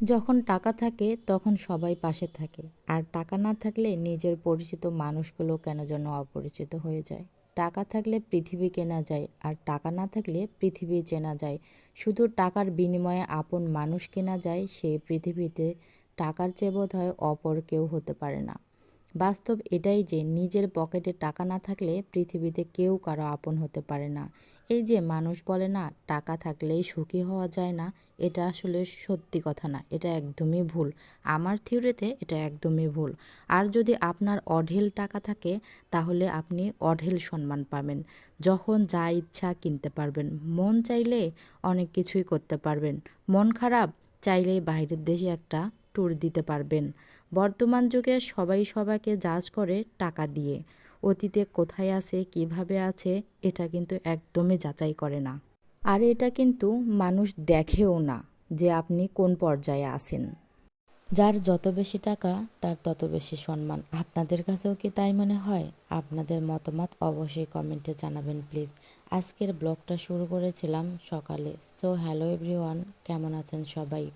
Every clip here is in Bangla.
যখন টাকা থাকে, তখন সবাই পাশে থাকে। আর টাকা না থাকলে নিজের পরিচিত মানুষগুলো কেন যেন অপরিচিত হয়ে যায়? টাকা থাকলে পৃথিবী কেনা যায়, আর টাকা না থাকলে পৃথিবী চেনা যায়। শুধু টাকার বিনিময়ে আপন মানুষ কেনা যায় সেই পৃথিবীতে টাকার চেয়ে বোধ হয় অপর কেউ হতে পারে না। বাস্তব এটাই যে নিজের পকেটে টাকা না থাকলে পৃথিবীতে কেউ কারও আপন হতে পারে না। এই যে মানুষ বলে না, টাকা থাকলেই সুখী হওয়া যায় না, এটা আসলে সত্যি কথা না, এটা একদমই ভুল। আমার থিওরিতে এটা একদমই ভুল। আর যদি আপনার অঢেল টাকা থাকে, তাহলে আপনি অঢেল সম্মান পাবেন। যখন যা ইচ্ছা কিনতে পারবেন। মন চাইলে অনেক কিছুই করতে পারবেন। মন খারাপ চাইলেই বাইরের দেশে একটা ট্যুর দিতে পারবেন। বর্তমান যুগে সবাই সবাইকে জাজ করে টাকা দিয়ে। অতীতে কোথায় আছে, কীভাবে আছে, এটা কিন্তু একদমই যাচাই করে না। আর এটা কিন্তু মানুষ দেখেও না যে আপনি কোন পর্যায়ে আছেন। যার যত বেশি টাকা, তার তত বেশি সম্মান। আপনাদের কাছেও কি তাই মনে হয়? আপনাদের মতামত অবশ্যই কমেন্টে জানাবেন প্লিজ আজকের ব্লগটা শুরু করেছিলাম সকালে। সো হ্যালো এভরিওয়ান কেমন আছেন সবাই?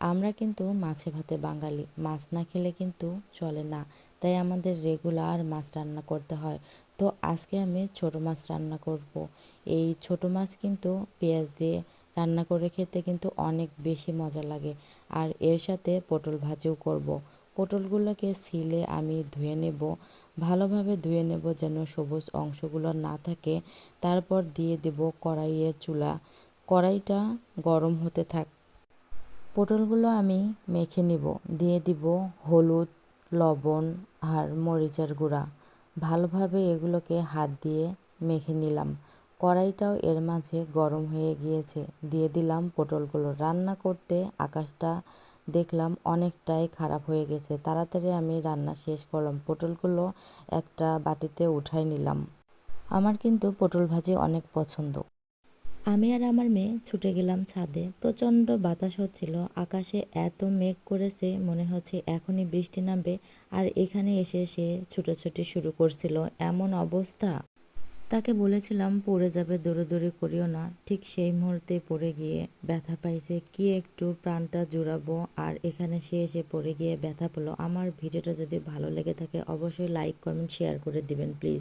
আমরা কিন্তু মাছে ভাতে বাঙালি। মাছ না খেলে কিন্তু চলে না। তাই আমাদের রেগুলার মাছ রান্না করতে হয়। তো আজকে আমি ছোট মাছ রান্না করব। এই ছোট মাছ কিন্তু পেঁয়াজ দিয়ে রান্না করে খেতে কিন্তু অনেক বেশি মজা লাগে। আর এর সাথে পটল ভাজিও করব। পটলগুলোকে ছিলে আমি ধুয়ে নেব। ভালোভাবে ধুয়ে নেব যেন সবুজ অংশগুলো না থাকে। তারপর দিয়ে দেব কড়াইয়ের চুলা। কড়াইটা গরম হতে থাক পটলগুলো আমি মেখে নিব। দিয়ে দিব হলুদ, লবণ আর মরিচের গুঁড়া। ভালোভাবে এগুলোকে হাত দিয়ে মেখে নিলাম। কড়াইটাও এর মাঝে গরম হয়ে গিয়েছে। দিয়ে দিলাম পটলগুলো। রান্না করতে আকাশটা দেখলাম অনেকটাই খারাপ হয়ে গেছে। তাড়াতাড়ি আমি রান্না শেষ করলাম। পটলগুলো একটা বাটিতে উঠাই নিলাম। আমার কিন্তু পটল ভাজি অনেক পছন্দ। আমি আর আমার মেয়ে ছুটে গেলাম ছাদে। প্রচণ্ড বাতাস হচ্ছিল। আকাশে এত মেঘ করেছে, মনে হচ্ছে এখনই বৃষ্টি নামবে, আর এখানে এসে সে ছুটোছুটি শুরু করছিল। এমন অবস্থা। তাকে বলেছিলাম, পড়ে যাবে, দৌড়োদৌড়ি করিও না। ঠিক সেই মুহূর্তে পড়ে গিয়ে ব্যথা পাইছে। কি একটু প্রাণটা জুড়াবো, আর এখানে সে এসে পড়ে গিয়ে ব্যথা পেল। আমার ভিডিওটা যদি ভালো লেগে থাকে, অবশ্যই লাইক, কমেন্ট, শেয়ার করে দিবেন, প্লিজ।